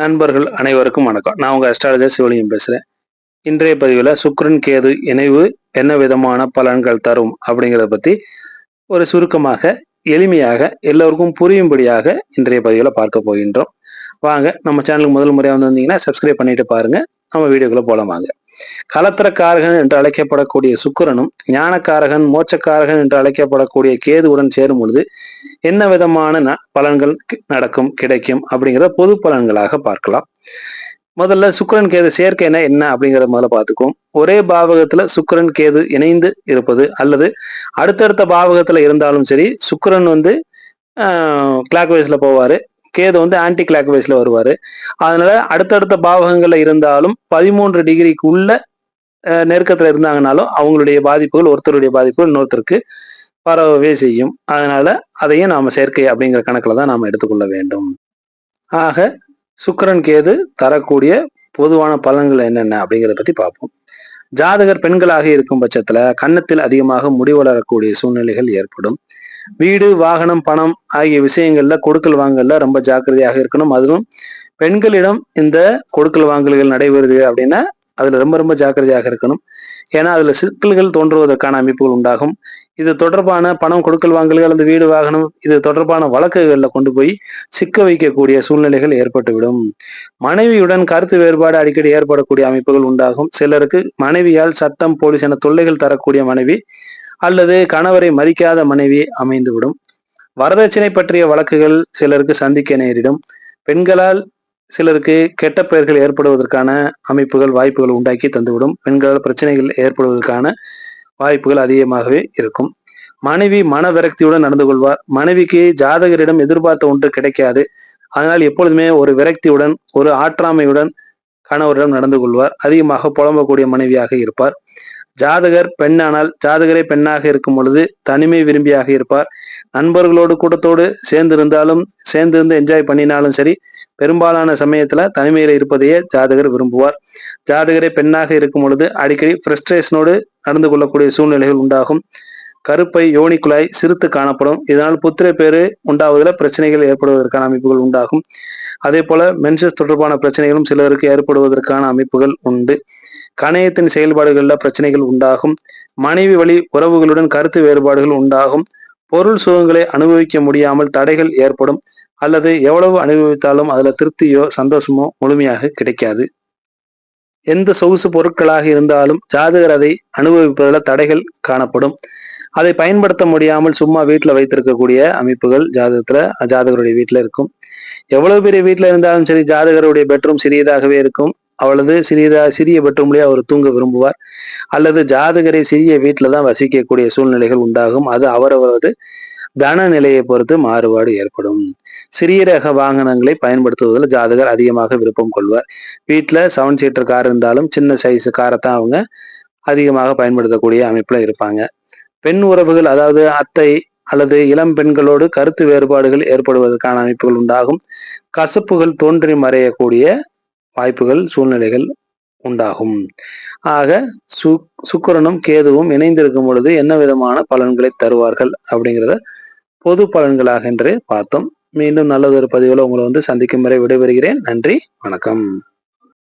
நண்பர்கள் அனைவருக்கும் வணக்கம். நான் உங்கள் அஸ்ட்ராலஜர் சிவலிங்கம் பேசுகிறேன் இன்றைய பதிவில் சுக்ரன் கேது இணைவு என்ன விதமான பலன்கள் தரும் அப்படிங்கிறத பற்றி ஒரு சுருக்கமாக எளிமையாக எல்லோருக்கும் புரியும்படியாக இன்றைய பதிவில் பார்க்க போகின்றோம். வாங்க நம்ம சேனலுக்கு முதல் முறையாக வந்து வந்தீங்கன்னா சப்ஸ்கிரைப் பண்ணிட்டு பாருங்க. நம்ம வீடியோக்குள்ள போலாம் வாங்க. கலத்திரக்காரகன் என்று அழைக்கப்படக்கூடிய சுக்கிரனும் ஞானக்காரகன் மோட்சக்காரகன் என்று அழைக்கப்படக்கூடிய கேதுவுடன் சேரும் பொழுது என்ன விதமான ந- பலன்கள் கி- நடக்கும் கிடைக்கும் அப்படிங்கிறத பொது பலன்களாக பார்க்கலாம். முதல்ல சுக்கிரன் கேது சேர்க்கைனா என்ன அப்படிங்கிறத முதல்ல பார்த்துக்குவோம். ஒரே பாவகத்துல சுக்கரன் கேது இணைந்து இருப்பது அல்லது அடுத்தடுத்த பாவகத்துல இருந்தாலும் சரி சுக்கரன் வந்து கிளாக் வைஸ்ல போவாரு. கேது வந்து ஆன்டி கிளாக் வைஸ்ல வருவாரு. அதனால அடுத்தடுத்த பாவகங்கள்ல இருந்தாலும் பதிமூன்று டிகிரிக்கு உள்ள அஹ், நெருக்கத்துல இருந்தாங்கனாலும் அவங்களுடைய பாதிப்புகள் ஒருத்தருடைய பாதிப்புகள் இன்னொருத்தருக்கு பரவவே செய்யும். அதனால அதையும் நாம சேர்க்கை அப்படிங்கிற கணக்குல தான் நாம எடுத்துக்கொள்ள வேண்டும். ஆக சுக்கரன் கேது தரக்கூடிய பொதுவான பலன்கள் என்னென்ன அப்படிங்கிறத பத்தி பார்ப்போம். ஜாதகர் பெண்களாக இருக்கும் பட்சத்துல கன்னத்தில் அதிகமாக முடி வளரக்கூடிய சூழ்நிலைகள் ஏற்படும். வீடு வாகனம் பணம் ஆகிய விஷயங்கள்ல கொடுக்கல் வாங்கல்ல ரொம்ப ஜாக்கிரதையாக இருக்கணும். அதுவும் பெண்களிடம் இந்த கொடுக்கல் வாங்கல்கள் நடைபெறுது அப்படின்னா அதுல ரொம்ப ரொம்ப ஜாக்கிரதையாக இருக்கணும். ஏன்னா அதுல சிக்கல்கள் தோன்றுவதற்கான அமைப்புகள் உண்டாகும். இது தொடர்பான பணம் கொடுக்கல் வாங்கல்கள் அந்த வீடு வாகனம் இது தொடர்பான வழக்குகள்ல கொண்டு போய் சிக்க வைக்கக்கூடிய சூழ்நிலைகள் ஏற்பட்டுவிடும். மனைவியுடன் கருத்து வேறுபாடு அடிக்கடி ஏற்படக்கூடிய அமைப்புகள் உண்டாகும். சிலருக்கு மனைவியால் சட்டம் போலீஸ் என தொல்லைகள் தரக்கூடிய மனைவி அல்லது கணவரை மதிக்காத மனைவி அமைந்துவிடும். வரதட்சணை பற்றிய வழக்குகள் சிலருக்கு சந்திக்க நேரிடும். பெண்களால் சிலருக்கு கெட்ட பெயர்கள் ஏற்படுவதற்கான அமைப்புகள் வாய்ப்புகள் உண்டாக்கி தந்துவிடும். பெண்களால் பிரச்சனைகள் ஏற்படுவதற்கான வாய்ப்புகள் அதிகமாகவே இருக்கும். மனைவி மன விரக்தியுடன் நடந்து கொள்வார். மனைவிக்கு ஜாதகரிடம் எதிர்பார்த்த ஒன்று கிடைக்காது. அதனால் எப்பொழுதுமே ஒரு விரக்தியுடன் ஒரு ஆற்றாமையுடன் கணவரிடம் நடந்து கொள்வார். அதிகமாக புலம்பக்கூடிய மனைவியாக இருப்பார். ஜாதகர் பெண்ணானால் ஜாதகரே பெண்ணாக இருக்கும் பொழுது தனிமை விரும்பியாக இருப்பார். நண்பர்களோடு கூட்டத்தோடு சேர்ந்து இருந்தாலும் சேர்ந்து இருந்து என்ஜாய் பண்ணினாலும் சரி பெரும்பாலான சமயத்துல தனிமையில இருப்பதையே ஜாதகர் விரும்புவார். ஜாதகரே பெண்ணாக இருக்கும் பொழுது அடிக்கடி ஃப்ரஸ்ட்ரேஷனோடு நடந்து கொள்ளக்கூடிய சூழ்நிலைகள் உண்டாகும். கருப்பை யோனிக்குழாய் சிறுத்து காணப்படும். இதனால் புத்திர பேரு உண்டாவதில் பிரச்சனைகள் ஏற்படுவதற்கான அமைப்புகள் உண்டாகும். அதே போல மென்சஸ் தொடர்பான பிரச்சனைகளும் சிலருக்கு ஏற்படுவதற்கான அமைப்புகள் உண்டு. கணையத்தின் செயல்பாடுகளில் பிரச்சனைகள் உண்டாகும். மனைவி வழி உறவுகளுடன் கருத்து வேறுபாடுகள் உண்டாகும். பொருள் சுகங்களை அனுபவிக்க முடியாமல் தடைகள் ஏற்படும். அல்லது எவ்வளவு அனுபவித்தாலும் அதுல திருப்தியோ சந்தோஷமோ முழுமையாக கிடைக்காது. எந்த சொகுசு பொருட்களாக இருந்தாலும் ஜாதகர் அதை அனுபவிப்பதில் தடைகள் காணப்படும். அதை பயன்படுத்த முடியாமல் சும்மா வீட்டில் வைத்திருக்கக்கூடிய அமைப்புகள் ஜாதகத்துல ஜாதகருடைய வீட்டில் இருக்கும். எவ்வளவு பெரிய வீட்டில் இருந்தாலும் சரி ஜாதகருடைய பெட்ரூம் சிறியதாகவே இருக்கும். அவளது சிறியதா சிறிய பெட்ரூம்லயே அவர் தூங்க விரும்புவார். அல்லது ஜாதகரை சிறிய வீட்டில் தான் வசிக்கக்கூடிய சூழ்நிலைகள் உண்டாகும். அது அவரவரது தன நிலையை பொறுத்து மாறுபாடு ஏற்படும். சிறிய ரக வாகனங்களை பயன்படுத்துவதில் ஜாதகர் அதிகமாக விருப்பம் கொள்வார். வீட்டில் செவன் சீட்டர் கார் இருந்தாலும் சின்ன சைஸ் காரை தான் அவங்க அதிகமாக பயன்படுத்தக்கூடிய அமைப்பில் இருப்பாங்க. பெண் உறவுகள் அதாவது அத்தை அல்லது இளம் பெண்களோடு கருத்து வேறுபாடுகள் ஏற்படுவதற்கான அமைப்புகள் உண்டாகும். கசப்புகள் தோன்றி மறையக்கூடிய வாய்ப்புகள் சூழ்நிலைகள் உண்டாகும். ஆக சு சுக்கரனும் கேதுவும் இணைந்திருக்கும் பொழுது என்ன விதமான பலன்களை தருவார்கள் அப்படிங்கிறத பொது பலன்களாக என்று பார்த்தோம். மீண்டும் நல்லதொரு பதிவில் உங்களை வந்து சந்திக்கும் வரை விடைபெறுகிறேன். நன்றி வணக்கம்.